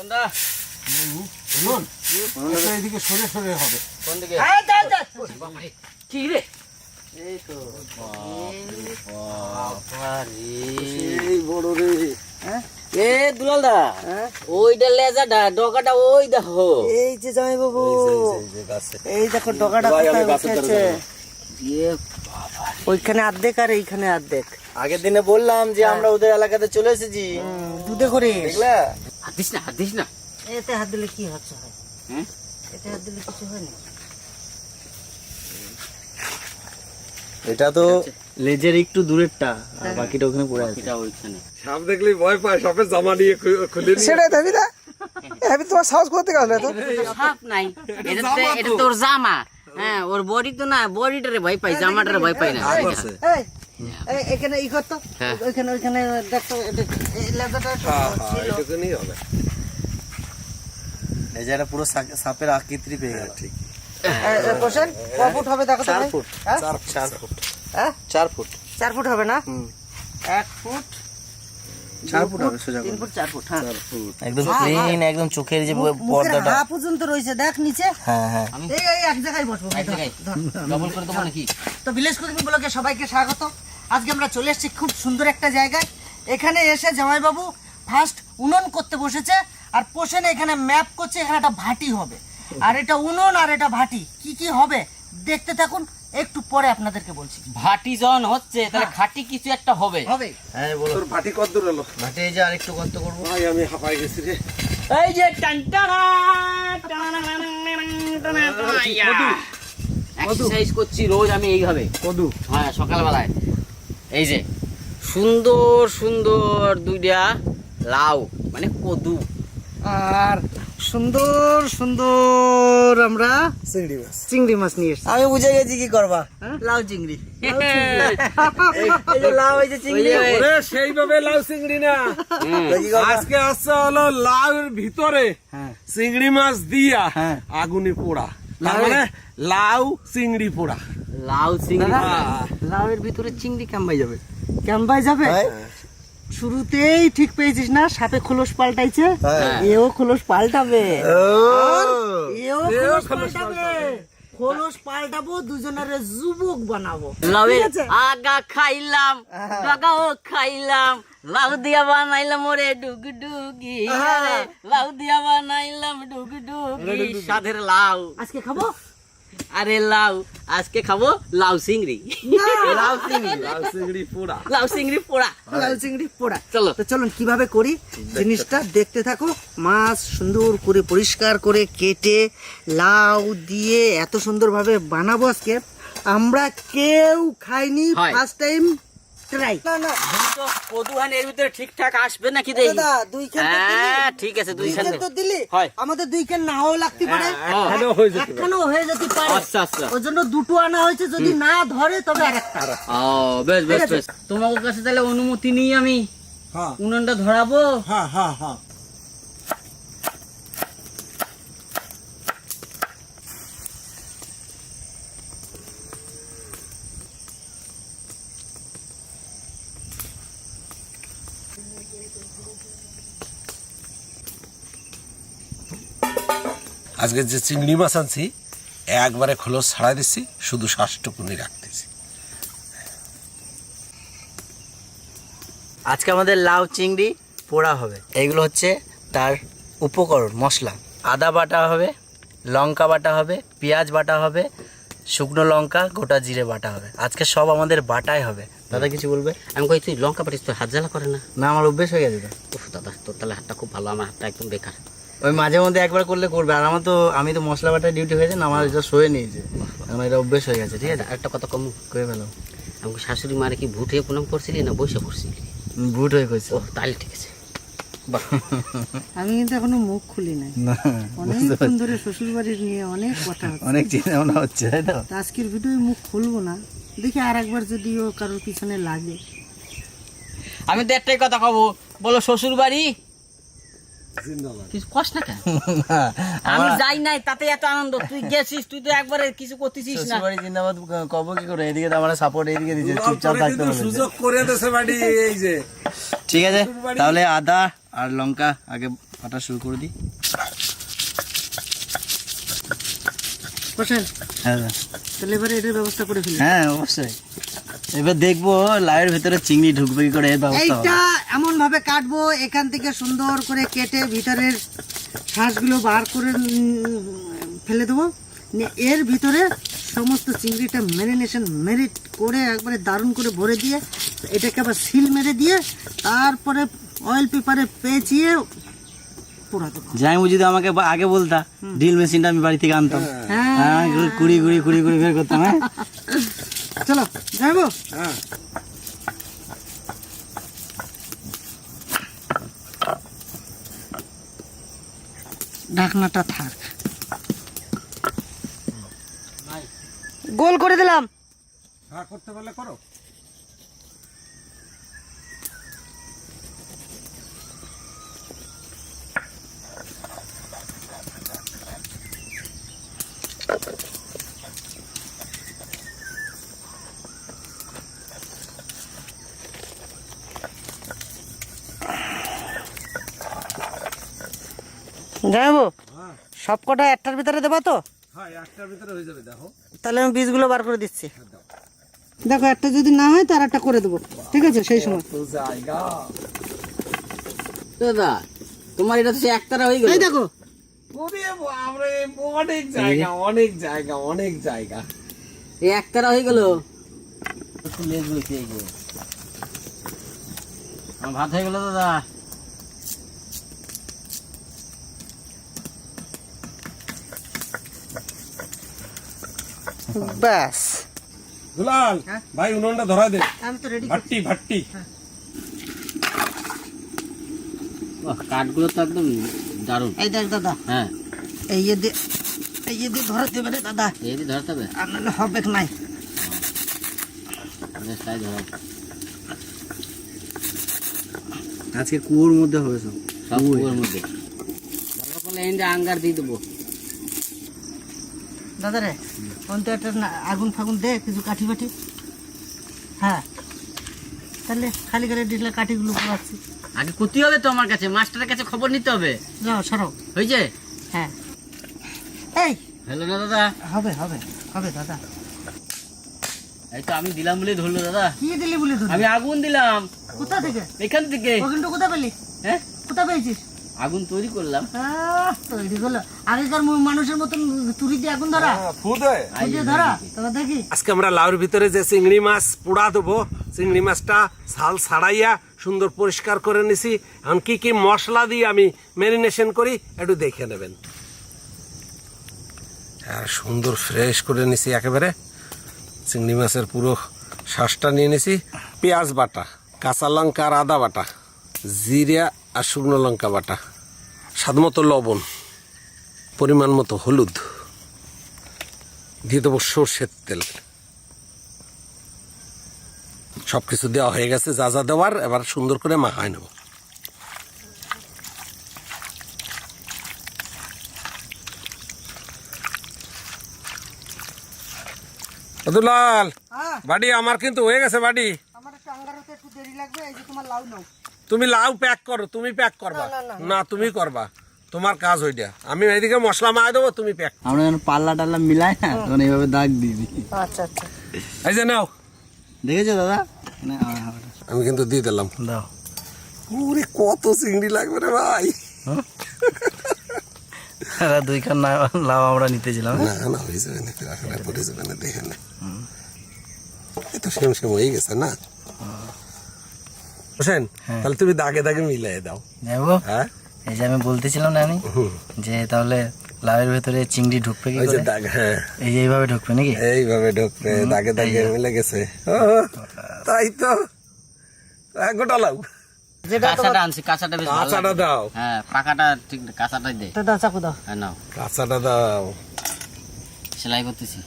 কোনটা? শুনুন এটা সরে সরে হবে। কোন দিকে? এই দে, দে। বাবারে, কি রে? এই তো। বড় রে। হ্যাঁ? এ দুলাল হ্যাঁ? ওইটা লেজাটা ডগাটা ওই দেখো। এই যে জামাই বাবু এই দেখো ধারে উঠেছে ওইখানে অর্ধেক আর এইখানে অর্ধেক আগের দিনে বললাম যে আমরা ওদের এলাকাতে চলে এসেছি। দুধে করে দেখলা? দিস না হাত দিস না। এতে হাত দিলে কি হচ্ছে হয়? হুম? এতে হাত দিলে কিছু হয় না? এটা তো লেজের একটু দূরেরটা আর বাকিটা ওখানে পড়ে আছে। এটা ওইখানে। সাপ দেখলেই ভয় পায় সাপের জামা নিয়ে খুলে সেটাই দাবি না আমি তোমার সাহস করতে গেল তো। সাপ নাই। এটা এটা তোর জামা। হ্যাঁ ওর বডি তো না বডিটারে ভয় পাই জামাটারে ভয় পাই না। এখানে ই করতো। হ্যাঁ। ওইখানে ওইখানে দেখতো হ্যাঁ, হ্যাঁ, ছিল। লেজারটা পুরো সাপের আকৃতি পেয়ে গেল ঠিক এই, এই, ক ফুট হবে দেখো চার ফুট হ্যাঁ? চার চার ফুট। হ্যাঁ? চার ফুট। চার ফুট হবে না? এক ফুট চার ফুট হবে সোজা তিন ফুট চার ফুট হ্যাঁ। একদম ক্লিন একদম চোখের যে পর্দাটা। হা পর্যন্ত রয়েছে দেখ নিচে। হ্যাঁ হ্যাঁ। এই এই এক জায়গায় বসবো এক জায়গায়? ধর, ধর। ডবল করে দেবো নাকি? তো ভিলেজ কুকিং ব্লগে সবাইকে স্বাগত। আজকে আমরা চলে এসেছি খুব সুন্দর একটা জায়গায়। এখানে এসে জামাইবাবু ফার্স্ট উনুন করতে বসেছে। আর পোষেনে এখানে ম্যাপ করছে এখানে একটা ভাটি হবে। আর এটা উনুন আর এটা ভাটি কি কি হবে দেখতে থাকুন একটু পরে আপনাদেরকে বলছি। ভাটি যখন হচ্ছে তাহলে খাটি কিছু একটা হবে। হবে। হ্যাঁ বলো। তোর ভাটি কত দূর এলো? মাঠে এই যে আরেকটু গর্ত করব। ভাই আমি হাঁপাই গেছি রে। এই যে এক্সারসাইজ করছি রোজ আমি এইভাবে। কদু। হ্যাঁ সকালবেলায়। এই যে সুন্দর সুন্দর দুইটা লাউ মানে কদু। আর সুন্দর সুন্দর আমরা চিংড়ি মাছ। চিংড়ি মাছ নিয়ে এসেছি। আমি বুঝে গেছি কি করবা। হ্যাঁ? লাউ চিংড়ি। এই এই যে লাউ এই যে চিংড়ি। ওরে সেইভাবে লাউ চিংড়ি না? আজকে আসছে হলো লাউর ভিতরে হ্যাঁ। চিংড়ি মাছ দিয়া হ্যাঁ। আগুনে পোড়া। মানে লাউ চিংড়ি পোড়া। লাউ চিংড়ি দাদা, লাউয়ের ভিতরে চিংড়ি কাম্বাই যাবে? কাম্বাই যাবে? হয়? শুরুতেই ঠিক পেয়েছিস না সাপে খোলস পাল্টাইছে হ্যাঁ। এও খোলস পাল্টাবে। এও খোলস পাল্টাবে। খোলস পাল্টাবো দুজনের যুবক বানাবো? আগা খাইলাম ডাগাও খাইলাম লাউ দিয়া বানাইলাম ওরে ডুগ ডুগি লাউ দিয়া বানাইলাম ডুগ ডুগি সাধের লাউ। আজকে খাব? আরে লাউ আজকে খাব লাউ চিংড়ি। লাউ চিংড়ি। লাউ চিংড়ি পোড়া। লাউ চিংড়ি পোড়া। লাউ চিংড়ি পোড়া। চলো। তো চলুন কীভাবে করি? জিনিসটা দেখতে থাকো। মাছ সুন্দর করে পরিষ্কার করে কেটে লাউ দিয়ে এত সুন্দরভাবে বানাবো আজকে। আমরা কেউ খাইনি ফার্স্ট টাইম ট্রাই না না। তো কদুহান এর ভিতরে ঠিকঠাক আসবে নাকি দেখি দাদা দুই খান হ্যাঁ ঠিক আছে দুই দুই খান খান তো দিলি। হয়। আমাদের দুই খান নাও লাগতে পারে। একখানেও হয়ে যেতে পারে। হয়ে যেতে পারে। আচ্ছা আচ্ছা। ওই জন্য দুটো আনা হয়েছে যদি না ধরে তবে আরেকটা। ও বেশ বেশ বেশ। তোমার কাছে তাহলে অনুমতি নিয়ে আমি। হ্যাঁ। উনুনটা ধরাবো। হ্যাঁ হ্যাঁ হ্যাঁ। আজকে যে চিংড়ি মাছ আনছি, একবারে খোলস ছাড়াই দিচ্ছি শুধু শ্বাসটুকুনি রাখতেছি। আজকে আমাদের লাউ চিংড়ি পোড়া হবে। এইগুলো হচ্ছে তার উপকরণ, মশলা। আদা বাটা হবে, লঙ্কা বাটা হবে, পেঁয়াজ বাটা হবে, শুকনো লঙ্কা, গোটা জিরে বাটা হবে। আজকে সব আমাদের বাটাই হবে। দাদা কিছু বলবে? আমি কই তুই লঙ্কা পাটিস তুই হাত জ্বালা করে না। না আমার অভ্যেস হয়ে গেছে উফ দাদা তোর তাহলে হাতটা খুব ভালো আমার হাতটা একদম বেকার। ওই মাঝে মধ্যে একবার করলে করবে আর আমার তো আমি তো মশলা বাটার ডিউটি হয়েছে না আমার এটা শোয়ে নিয়েছে। আমার এটা অভ্যেস হয়ে গেছে ঠিক আছে? একটা কথা কম। করে ফেলো আমি শাশুড়ি মারে কি ভুট হয়ে প্রণাম করছিলি না বসে করছিলি ভুট হয়ে কইছে। ও তাহলে ঠিক আছে। বাহ। আমি কিন্তু এখনও মুখ খুলি নাই। না অনেকক্ষণ ধরে শ্বশুর বাড়ির নিয়ে অনেক কথা অনেক চিন্তা ভাবনা হচ্ছে তাই তো? আজকের ভিডিও মুখ খুলবো না। দেখি আর একবার যদি ও কারোর পিছনে লাগে। আমি তো একটাই কথা কব বলো শ্বশুর বাড়ি কিছু কস না আমি যাই নাই তাতে এত আনন্দ। তুই গেছিস তুই তো একবারে কিছু করতেছিস না। শ্বশুরবাড়ি জিন্দাবাদ কব কি করে? এদিকে তো আমার সাপোর্ট এদিকে দিচ্ছে চুপচাপ থাকতে সুযোগ করে দেশে বাড়ি এই যে। ঠিক আছে তাহলে আদা আর লঙ্কা আগে কাটা শুরু করে দিই। হ্যাঁ তাহলে এবারে এটার ব্যবস্থা করে ফেলি। হ্যাঁ অবশ্যই। এবার দেখব লাউয়ের ভিতরে চিংড়ি ঢুকবে কি করে এর এইটা এমন ভাবে কাটবো এখান থেকে সুন্দর করে কেটে ভিতরের শ্বাসগুলো বার করে ফেলে দেবো। এর ভিতরে সমস্ত চিংড়িটা ম্যারিনেশন মেরিট করে একবারে দারুণ করে ভরে দিয়ে এটাকে আবার সিল মেরে দিয়ে তারপরে অয়েল পেপারে পেঁচিয়ে পোড়া দেবো। যাই যদি আমাকে আগে বলতা ড্রিল মেশিনটা আমি বাড়ি থেকে আনতাম। হ্যাঁ। কুড়ি কুড়ি কুড়ি কুড়ি বের করতাম হ্যাঁ? চলো যাব ঢাকনাটা থাক। গোল করে দিলাম। হ্যাঁ করতে পারলে করো। যাব সব কটা একটার ভিতরে দেবো তো? হ্যাঁ একটার ভিতরে হয়ে যাবে দেখো। তাহলে আমি বীজগুলো বার করে দিচ্ছি। দেখো একটা যদি না হয় তার একটা করে দেবো। ঠিক আছে সেই সময়। জায়গা। দাদা তোমার এটা তো একতারা হয়ে গেল। দেখো। অনেক জায়গা অনেক জায়গা অনেক জায়গা। এই একতারা হয়ে গেল। আমার ভাত হয়ে গেল দাদা। ব্যাস। দুলাল ভাই উনুনটা ধরা দে। আমি তো রেডি ভাট্টি ভাট্টি। বাহ, কাঠগুলো তো একদম দারুণ। এই দেখ দাদা। হ্যাঁ। এই যে এই যে ধরাতে পারে দাদা। এই দিয়ে ধরতে হবে? আর নাহলে হবে নাই? বেশ, তাই ধরো আজকে কুয়োর মধ্যে হবে সব। সব কুয়োর। মধ্যে। দরকার পড়লে এন্ডে আঙ্গার দিয়ে দেবো। দাদা রে অন্ত একটা আগুন ফাগুন দে কিছু কাঠি বাটি হ্যাঁ। তাহলে খালি করে দিলে কাঠিগুলো পোড়াচ্ছি। আগে করতে হবে তো আমার কাছে মাস্টারের কাছে খবর নিতে হবে। হয়েছে? হ্যাঁ। এই। হ্যালো না দাদা। হবে হবে হবে দাদা। এই তো আমি দিলাম বলে ধরলো দাদা। কি দিলি বলে তুই আমি আগুন দিলাম। কোথা থেকে? এখান থেকে। ওখানটা কোথা পেলি? হ্যাঁ? কোথা পেয়েছিস? আগুন তৈরি করলাম। তৈরি হলো আগেকার মানুষের মতন তুরি দিয়ে আগুন ধরা। ফুদে ধরা। তবে দেখি। আজকে আমরা লাউর ভিতরে যে চিংড়ি মাছ পোড়া দেবো চিংড়ি মাছটা ছাল ছাড়াইয়া সুন্দর পরিষ্কার করে নিছি। এখন কি কি মশলা দিয়ে আমি ম্যারিনেশন করি একটু দেখে নেবেন। আর সুন্দর ফ্রেশ করে নিছি একেবারে। চিংড়ি মাছের পুরো শ্বাসটা নিয়ে নিছি। পেঁয়াজ বাটা কাঁচা লঙ্কা আর আদা বাটা জিরা আর শুকনো লঙ্কা বাটা। স্বাদ মতো লবণ পরিমাণ মতো হলুদ দিয়ে দেবো সর্ষের তেল। সব কিছু দেওয়া হয়ে গেছে যা যা দেওয়ার এবার সুন্দর করে মাখায় নেব। দুলাল হ্যাঁ। বাড়ি আমার কিন্তু হয়ে গেছে বাড়ি। তুমি লাউ প্যাক করো তুমি প্যাক করবা। না তুমি করবা। তোমার কাজ ওইটা আমি এইদিকে মশলা মায় দেবো তুমি প্যাক আমরা যেন পাল্লা টাল্লা মিলাই না তখন এইভাবে দাগ দিয়ে দিই। আচ্ছা আচ্ছা। এই যে নাও। দেখেছ দাদা? আমি কিন্তু দিয়ে দিলাম। দাও। ওরে কত চিংড়ি লাগবে রে ভাই। দাদা দুই খান না- লাউ আমরা নিতেছিলাম না না হয়ে যাবে না রাখলে পড়ে যাবে না দেখে না। এই তো সেম সেম হয়ে গেছে না? হোসেন তাহলে তুমি দাগে দাগে মিলাই দাও। হ্যাঁ? এই যে আমি বলতেছিলাম না আমি যে তাহলে লাউয়ের ভেতরে চিংড়ি ঢুকবে কি করে? দাগ হ্যাঁ। এই যে এইভাবে ঢুকবে নাকি? এইভাবে ঢুকবে দাগে দাগে মিলে গেছে। তাই তো। এক গোটা লাউ। কাঁচাটা আনছি কাঁচাটা বেশ কাঁচাটা দাও। হ্যাঁ পাকাটা ঠিক কাঁচাটাই দে। দাও চাকু দাও। হ্যাঁ নাও। কাঁচাটা দাও। সেলাই করতেছি।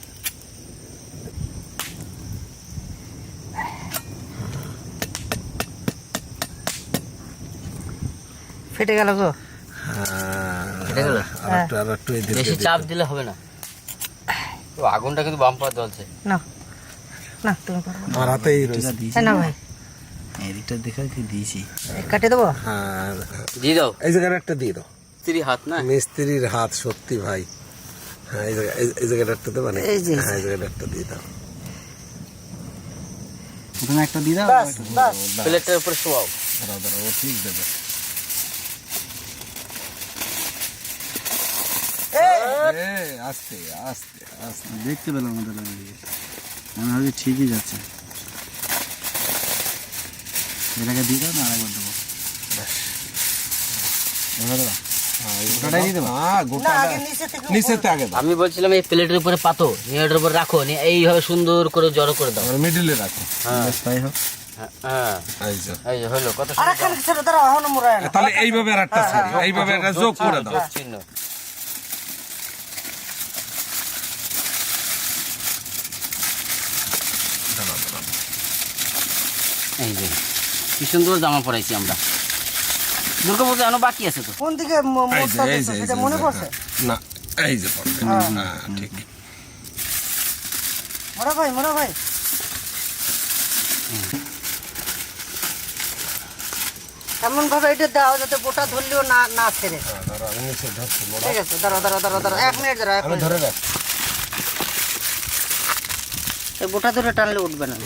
ফেটে গেল গো। হ্যাঁ, কেটে গেল? আর একটু আর একটু এদিকে বেশি চাপ দিলে হবে না। ও, আগুনটা কিন্তু বাম্পার জ্বলছে। না না তুমি পারো আমার হাতেই রয়েছে। না ভাই। এদিকটা দেখে কি দিয়েছি। কাটে দেবো? হ্যাঁ। দিয়ে দাও। এই জায়গাটা একটা দিয়ে দাও। স্ত্রী হাত না? মিস্ত্রির হাত সত্যি ভাই। হ্যাঁ এই জায়গা এই- জায়গাটা একটা দেবা না এই যে, হ্যাঁ এই জায়গাটা একটা দিয়ে দাও। প্রথমে একটা দিয়ে দাও। প্লেটের উপরে শোয়াও। দাঁড়াও দাঁড়াও ও ঠিক দেবে। আস্তে আস্তে আস্তে দেখতে পেলাম আমাদের মনে হয় ঠিকই যাচ্ছে। এটাকে দিয়ে দাও না আরেকবার দেবো। হ্যাঁ না গোটা আগে নিচে থেকে নিচেতে আগে দাও। আমি বলছিলাম এই প্লেটের উপরে পাতো ওটার উপর রাখো নিয়ে এইভাবে সুন্দর করে জড়ো করে দাও। মিডিলে রাখো। বেশ তাই হোক। হ্যাঁ, হ্যাঁ। এই যে। এই যে হলো কত আর একখান ছেড়ে দাঁড়াও এখনও মোড়ায় না। তাহলে এইভাবে এইভাবে একটা যোগ করে দাও। যোগ চিহ্ন। কি সুন্দর জামা পরাইছি আমরা। দুর্গা পুজো এখনও বাকি আছে তো? কোন দিকে সেটা মনে পড়ছে? না এই যে পড়ছে। হ্যাঁ। ঠিক। মোড়া ভাই মোড়া ভাই। এমন ভাবে এটা দাও যাতে বোটা ধরলেও না না ছেড়ে। ধরছি, ঠিক আছে দাঁড়াও দাঁড়াও দাঁড়াও দাঁড়াও এক মিনিট দাঁড়াও ধরে রাখ এই বোটা ধরে টানলে উঠবে না।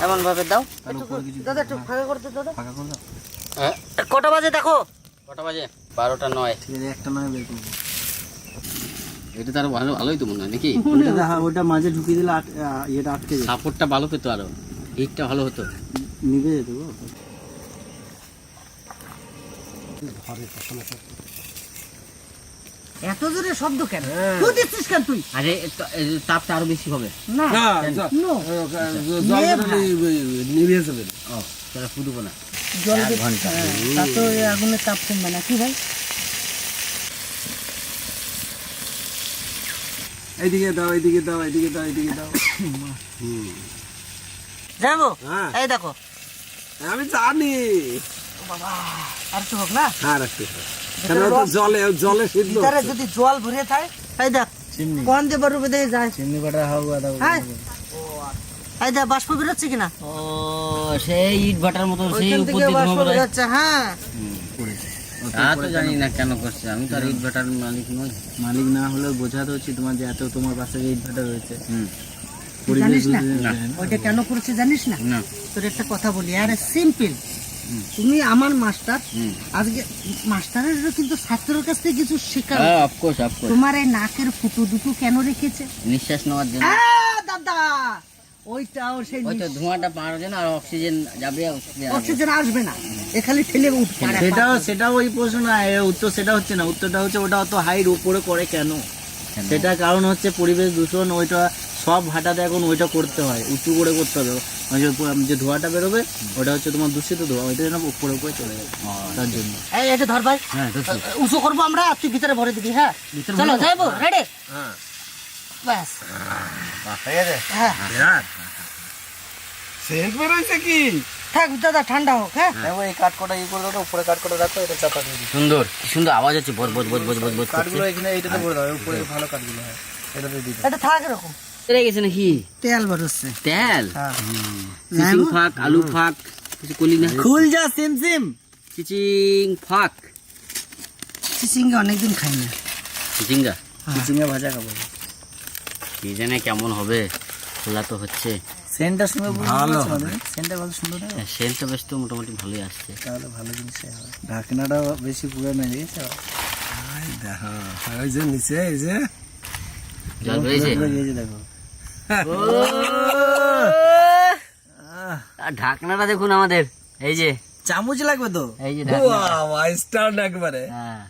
এমন ভাবে দাও। দাদা একটু ফাঁকা করতে দাদা। ফাঁকা করে দাও। হ্যাঁ? কটা বাজে দেখো? কটা বাজে? বারোটা নয়। ঠিক আছে একটা নয় বের করব। এটা তো আরও ভালো ভালোই তো মনে হয় নাকি? ওটা দেখা ওটা মাঝে ঢুকিয়ে দিলে আট- ইয়েটা আটকে সাপোর্টটা ভালো পেতো আরও। হিটটা ভালো হতো। যেতে গো। এত জোরে শব্দ কেন? তুই দিচ্ছিস কেন তুই? আরে তাপটা আরও বেশি হবে। না না জ- নো। জল বেরোলে নিভিয়ে যাবে। ও তাহলে ফুটবো না। জল ঘণ্টা। তা তো এই আগুনের তাপ কমবে না। কি ভাই? এইদিকে দাও এইদিকে দাও এইদিকে দাও এইদিকে দাও। যাব? হ্যাঁ। এই দেখো। আমি জানি। আর তো হোক না? হ্যাঁ রাখতে কেন তো জলে জলে ভিতরে যদি জল ভরে থাকে এই দেখ কোন দিয়ে যায়? চিমনি বাটা হাওয়া দাও হ্যাঁ। এই দেখ বাষ্প বেরোচ্ছে কিনা? ও সেই ইট ভাটার মতো সেই উপর দিয়ে বাষ্প বেরোচ্ছে হ্যাঁ। তা তো জানি না কেন করছে আমি তো আর ইট ভাটার মালিক নই। মালিক না হলেও বোঝাতে হচ্ছে তোমার যে এত তোমার পাশে ইট ভাটা রয়েছে। হুম। জানিস না। ওইটা কেন করেছে জানিস না? না। তোর একটা কথা বলি আরে সিম্পল। তুমি আমার মাস্টার আজকে মাস্টারেরও কিন্তু ছাত্রের কাছ থেকে কিছু হ্যাঁ অফকোর্স অফকোর্স তোমার এই নাকের ফুটো দুটো কেন রেখেছে? নিঃশ্বাস নেওয়ার জন্য। দাদা! ওইটাও সেই ওই তো ধোঁয়াটা পাওয়ার জন্য আর অক্সিজেন যাবে অক্সিজেন আসবে। না। এ খালি ঠেলে উঠবে সেটাও সেটাও ওই প্রশ্ন না উত্তর সেটা হচ্ছে না। উত্তরটা হচ্ছে ওটা অত হাইট উপরে করে কেন? সেটা কারণ হচ্ছে পরিবেশ দূষণ ওইটা সব ভাটাতে এখন ওইটা করতে হয় উঁচু করে করতে হবে। মানে যে ধোঁয়াটা বেরোবে ওটা হচ্ছে তোমার দূষিত ধোঁয়া ওইটা যেন উপরে উপরে চলে যাবে তার জন্য। এই এটা ধর ভাই হ্যাঁ উঁচু করব আমরা আর তুই ভিতরে ভরে দিবি হ্যাঁ? চলো যাইবো রেডি হ্যাঁ। ব্যাস। হ্যাঁ সেন্ট বেরোইছে কি? থাক দাদা ঠান্ডা হোক হ্যাঁ? এই কাঠ কটা ইয়ে করে দাও উপরে কাঠ কটা রাখো এটা চাপা দিয়ে সুন্দর কি সুন্দর আওয়াজ হচ্ছে বদ বদ বদ বদ বদ বদ কাঠগুলো এখানে এইটাতে ভরে দাও উপরে ভালো কাঠগুলো হয় এটাতে দিয়ে এটা থাক এরকম। তেলে গেছে নাকি? তেল বেরোচ্ছে তেল? হ্যাঁ। চিচিং ফাঁক আলু ফাঁক কিছু করলি না? খুল যা সিম সিম। চিচিং ফাঁক। চিচিঙ্গা অনেকদিন খাই না। চিচিঙ্গা? চিচিঙ্গা ভাজা খাব। কি জানে কেমন হবে? খোলা তো হচ্ছে। সেন্টটা শুনে ভালো সেন্টটা ভালো সুন্দর হবে সেলটা বেশ তো মোটামুটি ভালোই আসছে। তাহলে ভালো জিনিস হবে। ঢাকনাটা বেশি পুরানো হয়ে গেছে দেখো ওই যে নিচে এই যে। দেখো। ঢাকনাটা দেখুন আমাদের। এই যে। চামচ লাগবে তো? এই যে ঢাকনা। স্টার্ট একবারে। হ্যাঁ।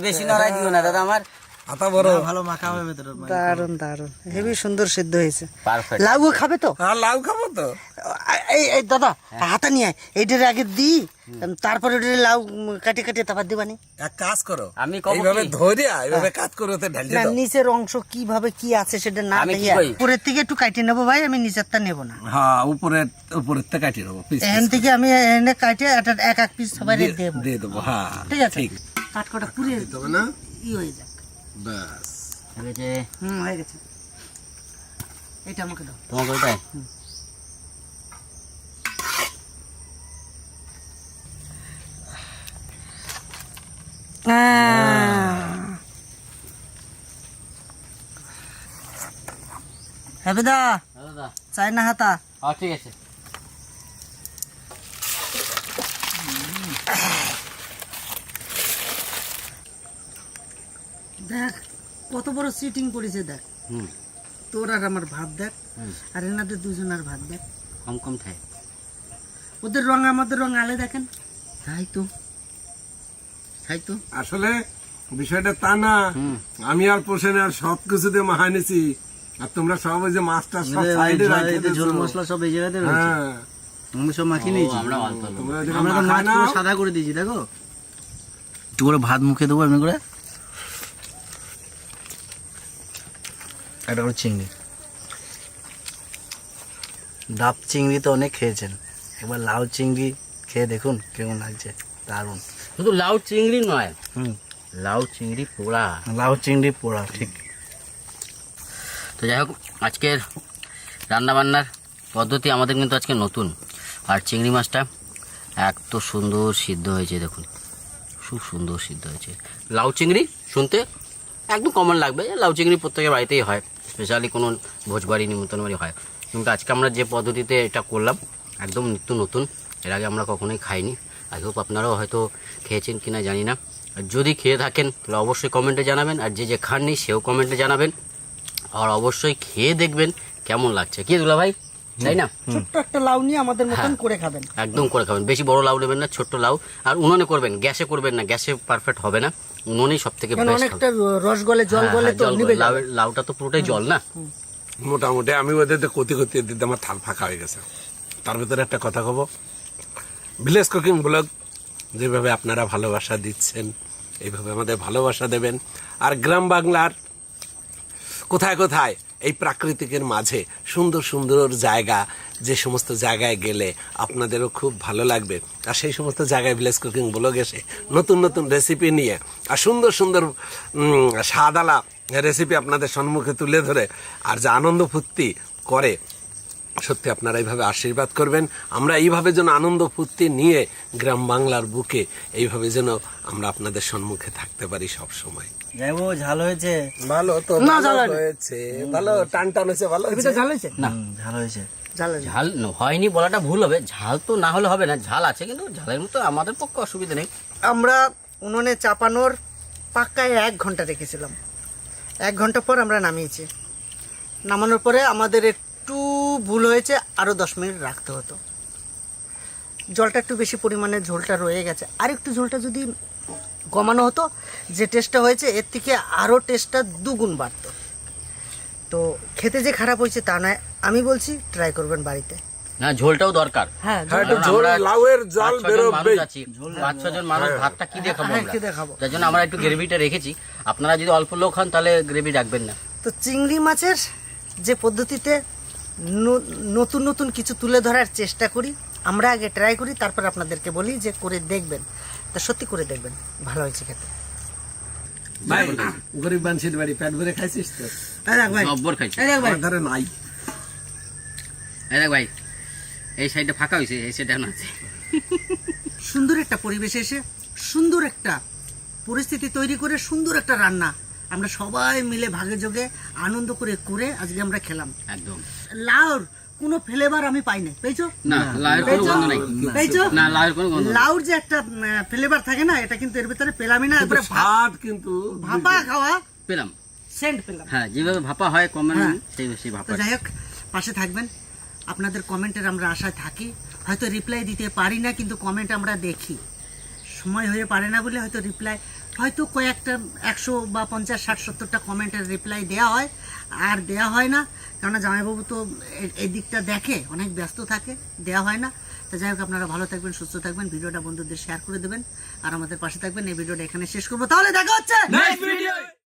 বেশি নড়াই দিও না দাদা আমার। হাতা বড়। ভালো মাখা হবে ভেতরে দারুণ দারুণ হেবি সুন্দর সিদ্ধ হয়েছে। লাউ খাবে তো? আর লাউ খাব তো। এই এই দাদা হাতা নিয়ে। এইটার আগে দি তারপরে ওটা লাউ কাটে কাটে তারপর দিবানি এক কাজ করো। আমি এইভাবে কি? এইভাবে কাজ করে ওতে ঢালতে না নিচের অংশ কীভাবে কি আছে সেটা না? উপরের থেকে একটু কাটে নেব ভাই আমি নিচেরটা নেব না। হ্যাঁ উপরে উপরের থেকে কাটিয়ে দেবো পিস এখান থেকে আমি এনে কাটে এক এক পিস সবাই দেবো। দিয়ে দেবো হ্যাঁ ঠিক আছে। পুরে না? ই হয়ে যাক ব্যাস। হয়ে গেছে হুম হয়ে গেছে। এটা আমাকে দাও। তোমাকে ওটাই চাই না হাতা ঠিক আছে। দেখ কত বড় সিটিং করেছে দেখ। তোর আর আমার ভাত দেখ আর এনাদের দুজনের দেখ। কম কম থাকে ওদের রং আমাদের রং আলে দেখেন। তাই তো। তাই তো। আসলে বিষয়টা তা না। আমি আর পোষে আর সব কিছুতে মাহা নিছি। আর তোমরা সব ওই যে মাছটা সব সাইডে রাখে ঝোল মশলা সব এই জায়গাতে রয়েছে। হ্যাঁ। আমি সব মাখিয়ে নিয়েছি। আমরা অল্প আমরা মাছ সাদা করে দিয়েছি দেখো। একটু করে ভাত মুখে দেবো এমনি করে। একটা করে চিংড়ি। ডাব চিংড়ি তো অনেক খেয়েছেন। একবার লাউ চিংড়ি খেয়ে দেখুন কেমন লাগছে। দারুণ। শুধু লাউ চিংড়ি নয় হুম। লাউ চিংড়ি পোড়া। লাউ চিংড়ি পোড়া ঠিক। তো যাই হোক আজকের রান্নাবান্নার পদ্ধতি আমাদের কিন্তু আজকে নতুন। আর চিংড়ি মাছটা এত সুন্দর সিদ্ধ হয়েছে দেখুন। খুব সুন্দর সিদ্ধ হয়েছে। লাউ চিংড়ি শুনতে একদম কমন লাগবে লাউ চিংড়ি প্রত্যেকের বাড়িতেই হয়। স্পেশালি কোনো ভোজবাড়ি নিমন্ত্রণ বাড়ি হয়। কিন্তু আজকে আমরা যে পদ্ধতিতে এটা করলাম একদম নিত্য নতুন এর আগে আমরা কখনোই খাইনি। আই হোপ আপনারাও হয়তো খেয়েছেন কিনা জানি না। আর যদি খেয়ে থাকেন তাহলে অবশ্যই কমেন্টে জানাবেন আর যে যে খাননি সেও কমেন্টে জানাবেন। আর অবশ্যই খেয়ে দেখবেন কেমন লাগছে। কি দুলা ভাই? তাই না? ছোট্ট একটা লাউ নিয়ে আমাদের মতন হ্যাঁ। করে খাবেন। একদম করে খাবেন। বেশি বড় লাউ নেবেন না ছোট্ট লাউ। আর উনুনে করবেন গ্যাসে করবেন না গ্যাসে পারফেক্ট হবে না। উনুনেই সব থেকে অনেকটা রস গলে জল গলে তো নিবে যাবে। লাউয়ের লাউটা তো পুরোটাই জল না? মোটামুটি আমি ওদের কতি কতি দিতে আমার থাল ফাঁকা হয়ে গেছে। তার ভিতরে একটা কথা কব। ভিলেজ কুকিং ব্লগ যেভাবে আপনারা ভালোবাসা দিচ্ছেন এইভাবে আমাদের ভালোবাসা দেবেন। আর গ্রাম বাংলার কোথায় কোথায়? এই প্রাকৃতিকের মাঝে সুন্দর সুন্দর জায়গা, যে সমস্ত জায়গায় গেলে আপনাদেরও খুব ভালো লাগবে। আর সেই সমস্ত জায়গায় ভিলেজ কুকিং ব্লগ এসে নতুন নতুন রেসিপি নিয়ে। আর সুন্দর সুন্দর সাদালা রেসিপি আপনাদের সম্মুখে তুলে ধরে। আর যে আনন্দ ফুর্তি করে সত্যি আপনারা এইভাবে আশীর্বাদ করবেন। আমরা এইভাবে যেন আনন্দ ফুর্তি নিয়ে গ্রাম বাংলার বুকে এইভাবে যেন আমরা আপনাদের সম্মুখে থাকতে পারি সব সময় ঝাল হয়েছে? ভালো তো ভালো হয়েছে। ভালো টান টান হয়েছে ভালো হয়েছে? ঝাল হয়েছে? না। ঝাল হয়েছে। ঝাল হয়েছে। ঝাল ন- হয়নি বলাটা ভুল হবে। ঝাল তো না হলে হবে না ঝাল আছে কিন্তু ঝালের মতো আমাদের পক্ষে অসুবিধা নেই। আমরা উনুনে চাপানোর পাক্কায় এক ঘণ্টা রেখেছিলাম। এক ঘণ্টা পর আমরা নামিয়েছি। নামানোর পরে আমাদের একটু ভুল হয়েছে আরও দশ মিনিট রাখতে হতো। জলটা একটু বেশি পরিমাণে ঝোলটা রয়ে গেছে। আর একটু ঝোলটা যদি কমানো হতো যে টেস্টটা হয়েছে এর থেকে আরও টেস্টটা দুগুণ বাড়তো। তো খেতে যে খারাপ হয়েছে তা নয় আমি বলছি ট্রাই করবেন বাড়িতে। না ঝোলটাও দরকার। হ্যাঁ হ্যাঁ ঝোল লাউয়ের জল পাঁচ ছজন মানুষ ভাতটা কি দিয়ে খাব হ্যাঁ, আমরা? কি দিয়ে যার জন্য আমরা একটু গ্রেভিটা রেখেছি। আপনারা যদি অল্প লোক হন তাহলে গ্রেভি রাখবেন না। তো চিংড়ি মাছের যে পদ্ধতিতে নতুন নতুন কিছু তুলে ধরার চেষ্টা করি। আমরা আগে ট্রাই করি তারপর আপনাদেরকে বলি যে করে দেখবেন। তা সত্যি করে দেখবেন ভালো হয়েছে খেতে। ভাই গরিব মানুষের বাড়ি পেট ভরে খাইছিস তো? জব্বর আমার নাই। দেখ ভাই এই সাইডটা ফাঁকা হয়েছে এই সাইডটা আছে। সুন্দর একটা পরিবেশে এসে সুন্দর একটা পরিস্থিতি তৈরি করে সুন্দর একটা রান্না আমরা সবাই মিলে ভাগে যোগে আনন্দ করে করে আজকে আমরা খেলাম। একদম। লাউর কোনো ফ্লেভার আমি পাই নাই পেয়েছ? না লাউয়ের কোনো গন্ধ নাই। পেয়েছ? না লাউয়ের কোনো গন্ধ লাউর যে একটা ফ্লেভার থাকে না এটা কিন্তু এর ভিতরে পেলামই না কিন্তু একবারে ভা- কিন্তু ভাপা খাওয়া পেলাম। সেন্ট পেলাম। হ্যাঁ যেভাবে ভাপা হয় কমেন্ট হ্যাঁ। সেই সেই ভাপা যাই হোক পাশে থাকবেন। আপনাদের কমেন্টের আমরা আশায় থাকি। হয়তো রিপ্লাই দিতে পারি না কিন্তু কমেন্ট আমরা দেখি। সময় হয়ে পারে না বলে হয়তো রিপ্লাই হয়তো কয়েকটা একশো বা পঞ্চাশ, ষাট, সত্তরটা কমেন্টের রিপ্লাই দেওয়া হয়, আর দেওয়া হয় না। কেননা জামাইবাবু তো এই দিকটা দেখে, অনেক ব্যস্ত থাকে দেওয়া হয় না। তো যাই হোক, আপনারা ভালো থাকবেন, সুস্থ থাকবেন, ভিডিওটা বন্ধুদের শেয়ার করে দেবেন, আর আমাদের পাশে থাকবেন। এই ভিডিওটা এখানে শেষ করব। তাহলে দেখা হচ্ছে